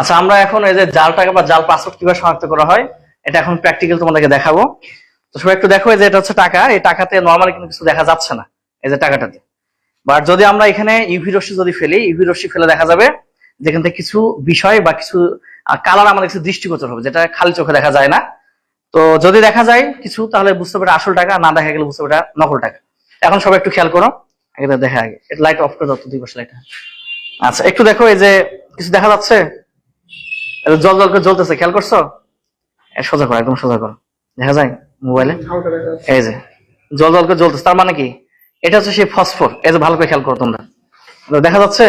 আচ্ছা আমরা এখন এই যে জাল টাকা বা জাল পাসওয়ার্ড কীভাবে শনাক্ত করা হয়, এটা এখন প্র্যাকটিক্যাল তোমাদেরকে দেখাবো। তো সবাই একটু দেখো যে এটা হচ্ছে টাকা, এই টাকাতে নর্মালি কিন্তু কিছু দেখা যাচ্ছে না, এই যে টাকাটাতে। বাট যদি আমরা এখানে ইউভি রশ্মি যদি ফেলি ইউভি রশ্মি ফেলে দেখা যাবে যেখান থেকে কিছু বিষয় বা কিছু কালার আমাদের কিছু দৃষ্টিগোচর হবে, যেটা খালি চোখে দেখা যায় না। তো যদি দেখা যায় কিছু, তাহলে বুঝতে পারে আসল টাকা, না দেখা গেলে বুঝতে পারে নকল টাকা। এখন সবাই একটু খেয়াল করো দেখা, আগে। লাইট অফ করে দাও দুই পাশে লাইট আচ্ছা একটু দেখো, এই যে কিছু দেখা যাচ্ছে? জল জল করে জ্বলতেছে, খেয়াল করছ? সোজা করো, একদম সোজা করো। দেখা যায় মোবাইলে? এই যে, জল জল করে জ্বলতেছে, তার মানে কি? এটা হচ্ছে সেই ফসফর। এই যে, ভালো করে খেয়াল করো তোমরা। দেখা যাচ্ছে,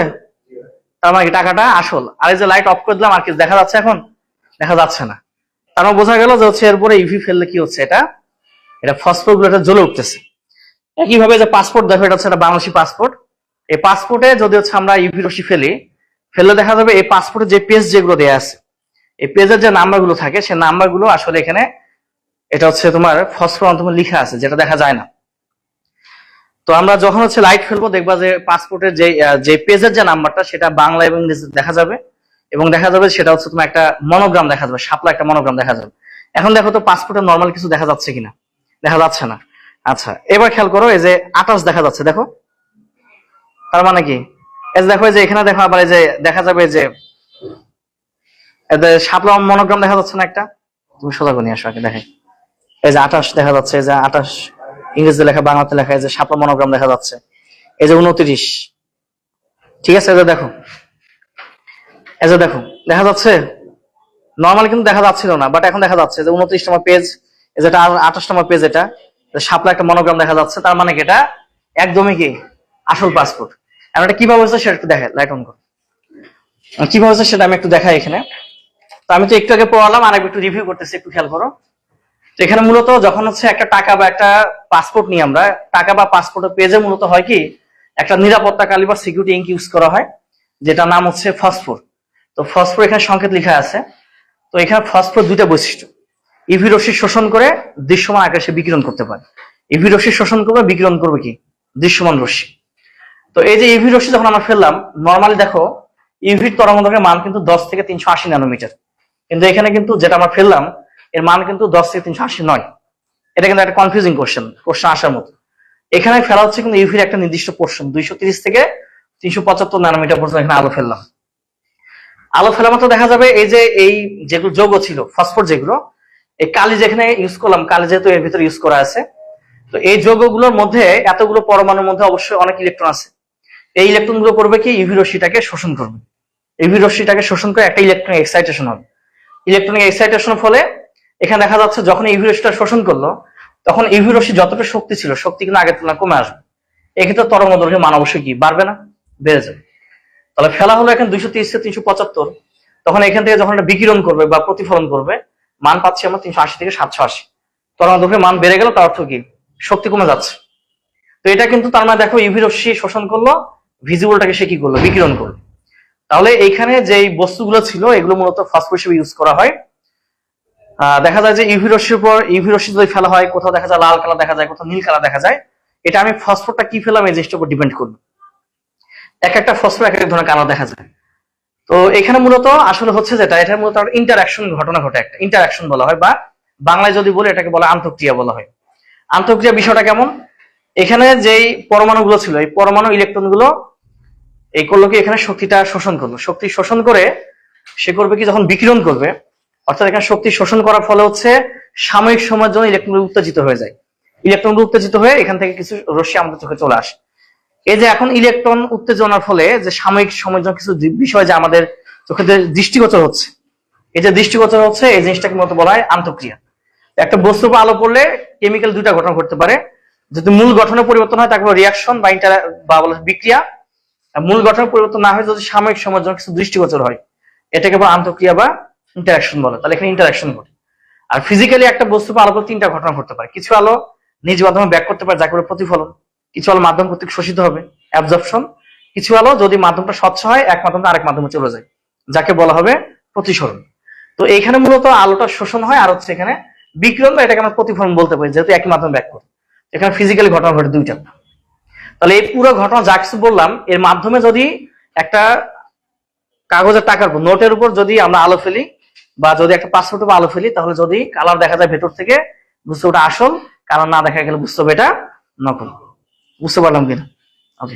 তার মানে টাকাটা আসল। আর এই যে লাইট অফ করে দিলাম, আর কিছু দেখা যাচ্ছে এখন? দেখা যাচ্ছে না। তার মানে বোঝা গেল যে হচ্ছে এরপরে ইভি ফেললে কি হচ্ছে এটা? এটা ফসফরগুলো এটা জ্বলে উঠতেছে। একইভাবে যে পাসপোর্ট দেখো, এটা হচ্ছে একটা বাংলাদেশি পাসপোর্ট এই পাসপোর্টে যদি হচ্ছে আমরা ইভি রশি ফেলি ফেললে দেখা যাবে এই পাসপোর্টে যে পেজ যেগুলো দেয়া আছে, এই পেজের যে নাম্বারগুলো থাকে, সেই নাম্বারগুলো আসলে এখানে এটা হচ্ছে তোমার ফসফর লিখা আছে, যেটা দেখা যায় না। তো আমরা যখন হচ্ছে লাইট ফেলব, দেখবা যে পাসপোর্টের যে যে পেজের যে নাম্বারটা সেটা বাংলা এবং দেখা যাবে। এবং দেখা যাবে সেটা হচ্ছে তোমার একটা মনোগ্রাম দেখা যাবে সাপলা একটা মনোগ্রাম দেখা যাবে। এখন দেখো তো পাসপোর্টে নর্মাল কিছু দেখা যাচ্ছে কিনা? দেখা যাচ্ছে না। আচ্ছা এবার খেয়াল করো, এই যে আটাশ দেখা যাচ্ছে, দেখো। তার মানে কি? দেখো যে এখানে দেখো আবার যে দেখা যাবে যে শাপলা মনোগ্রাম দেখা যাচ্ছে না একটা? তুমি সোজা করে আসো আগে দেখাই এই যে আঠাশ দেখা যাচ্ছে, এই যে আঠাশ ইংরেজিতে লেখা, বাংলাতে লেখা, এই যে শাপলা মনোগ্রাম দেখা যাচ্ছে। এই যে উনত্রিশ। ঠিক আছে যে দেখো। এই যে দেখো, দেখা যাচ্ছে নর্মালি কিন্তু দেখা যাচ্ছিল না বাট এখন দেখা যাচ্ছে যে উনত্রিশ নম্বর পেজ যেটা আঠাশ নম্বর পেজ এটা, যে শাপলা একটা মনোগ্রাম দেখা যাচ্ছে, তার মানে কি এটা একদমই কি আসল পাসপোর্ট এখন এটা কীভাবে হচ্ছে সেটা একটু দেখে লাইট অন করো কীভাবে হচ্ছে সেটা আমি একটু দেখাই এখানে। তো আমি তো একটু আগে পড়ালাম আর একটু রিভিউ করতেছি, একটু খেয়াল করো। তো এখানে মূলত যখন হচ্ছে একটা টাকা বা একটা পাসপোর্ট নিয়ে আমরা, টাকা বা পাসপোর্টের পেজে মূলত হয় কি, একটা নিরাপত্তাকালী বা সিকিউরিটি ইঙ্ক ইউজ করা হয় যেটা নাম হচ্ছে ফসফোর তো ফসফোর এখানে সংকেত লেখা আছে। তো এখানে ফসফোর দুইটা বৈশিষ্ট্য। ইভি রশ্মি শোষণ করে দৃশ্যমান আকাশে বিকিরণ করতে পারে। ইভি রশ্মি শোষণ করবে, বিকিরণ করবে কি? দৃশ্যমান রশ্মি। তো এই যে ইভি রশ্মি যখন আমরা ফেললাম নর্মালি দেখো ইভির তরঙ্গ মান কিন্তু দশ থেকে তিনশো আশি ন্যানোমিটার। কিন্তু এখানে কিন্তু যেটা আমরা ফেললাম, এর মান কিন্তু দশ থেকে তিনশো আশি নয়। এটা কিন্তু একটা কনফিউজিং কোশ্চেন কোশ্চেন আসার মতো। এখানে ফেলা হচ্ছে কিন্তু ইভির একটা নির্দিষ্ট পোর্শন দুইশো তিরিশ থেকে তিনশো পঁচাত্তর ন্যানোমিটার পর্যন্ত এখানে আলো ফেললাম। আলো ফেলা মাত্র দেখা যাবে, এই যে এই যেগুলো যৌগ ছিল ফসফর যেগুলো, এই কালি যেখানে ইউজ করলাম, কালি যেহেতু এর ভিতরে ইউজ করা আছে, তো এই যৌগগুলোর মধ্যে এতগুলো পরমাণুর মধ্যে অবশ্যই অনেক ইলেকট্রন আছে। এই ইলেকট্রনগুলো করবে কি? ইভি রশ্মিটাকে শোষণ করবে। ইভি রশ্মিটাকে শোষণ করে একটা ইলেকট্রনিক এক্সাইটেশন হবে। ইলেকট্রনিক এক্সাইটেশনের ফলে এখানে দেখা যাচ্ছে যখন ইভি রশ্মিটা শোষণ করল, তখন ইভি রশ্মি যতটা শক্তি ছিল, শক্তি কিন্তু আগের তুলনায় কমে আসবে। এক্ষেত্রে তরঙ্গ দৈর্ঘ্যের মান অবশ্যই কি? বাড়বে না, বেড়ে যাবে। তাহলে ফেলা হলো এখন দুইশো তিরিশ থেকে তিনশো পঁচাত্তর। তখন এখান থেকে যখন এটা বিকিরণ করবে বা প্রতিফলন করবে, মান পাচ্ছি আমরা তিনশো আশি থেকে সাতশো আশি। তরঙ্গ দৈর্ঘ্যের মান বেড়ে গেল, তার অর্থ কি? শক্তি কমে যাচ্ছে। তো এটা কিন্তু তার মানে দেখো ইভি রশ্মি শোষণ করল ভিজিবলটাকে সে কি করল? বিকিরণ করল। তাহলে এইখানে যে বস্তুগুলো ছিল, এগুলো মূলত ফসফর হিসেবে ইউজ করা হয়। দেখা যায় যে ইভি রশ্মির উপর ইভি রশ্মি যদি ফেলা হয়, কোথাও দেখা যায় লাল কালার দেখা যায়, কোথাও নীল কালার দেখা যায়, এটা আমি ফসফরটা কি ফেলাম এই জিনিসটার উপর ডিপেন্ড করবে এক একটা ফসফর এক এক ধরনের কালার দেখা যায়। তো এখানে মূলত আসলে হচ্ছে যেটা, এটা মূলত ইন্টারাকশন ঘটনা ঘটে একটা ইন্টারাকশন বলা হয়, বা বাংলায় যদি বলি এটাকে বলা আন্তঃক্রিয়া বলা হয়। আন্তঃক্রিয়া বিষয়টা কেমন? এখানে যেই পরমাণুগুলো ছিল, এই পরমাণু ইলেকট্রনগুলো, এই করল কি এখানে শক্তিটা শোষণ করল। শক্তি শোষণ করে সে করবে কি যখন বিকিরণ করবে, অর্থাৎ এখানে শক্তি শোষণ করার ফলে হচ্ছে সাময়িক সময়ের জন্য ইলেকট্রনগুলো উত্তেজিত হয়ে যায়। ইলেকট্রনগুলো উত্তেজিত হয়ে এখান থেকে কিছু রশ্মি আমাদের চোখে চলে আসে। এই যে এখন ইলেকট্রন উত্তেজনার ফলে যে সাময়িক সময়ের জন্য কিছু বিষয় যে আমাদের চোখে দৃষ্টিগোচর হচ্ছে, এই যে দৃষ্টিগোচর হচ্ছে এই জিনিসটাকে মতো বলা হয় আন্তঃক্রিয়া। একটা উপর আলো পড়লে কেমিক্যাল দুইটা ঘটনা ঘটতে পারে। যদি মূল গঠনের পরিবর্তন হয়, তাকে রিয়াকশন বা ইন্টার বা বিক্রিয়া। মূল গঠনের পরিবর্তন না হয়, যদি সাময়িক সময়ের জন্য কিছু দৃষ্টিগোচর হয়, এটাকে বলা আন্তঃক্রিয়া বা ইন্টারাকশন বলে। তাহলে এখানে ইন্টারাকশন ঘটে আর ফিজিক্যালি একটা বস্তু উপর আলো তিনটা ঘটনা ঘটতে পারে। কিছু আলো নিজ মাধ্যমে ব্যাক করতে পারে, যাকে বলে প্রতিফলন। কিছু আলো মাধ্যম কর্তৃক শোষিত হবে অ্যাবজর্পশন কিছু আলো যদি মাধ্যমটা স্বচ্ছ হয়, এক মাধ্যম আরেক মাধ্যমে চলে যায়, যাকে বলা হবে প্রতিসরণ। তো এখানে মূলত আলোটা শোষণ হয়, আর হচ্ছে এখানে বিকিরণ বা এটাকে আমরা প্রতিফলন বলতে পারি, যেহেতু একই মাধ্যমে ব্যাক করে এখানে ফিজিক্যালি ঘটনা ঘটে দুইটা। তাহলে এই পুরো ঘটনা যা কিছু বললাম, এর মাধ্যমে যদি একটা কাগজের টাকার নোটের উপর যদি আমরা আলো ফেলি, বা যদি একটা পাসপোর্ট উপর আলো ফেলি, তাহলে যদি কালার দেখা যায় ভেতর থেকে, বুঝতে ওটা আসল কালার না দেখা গেলে বুঝতে হবে এটা নকল। বুঝতে পারলাম কিনা? ওকে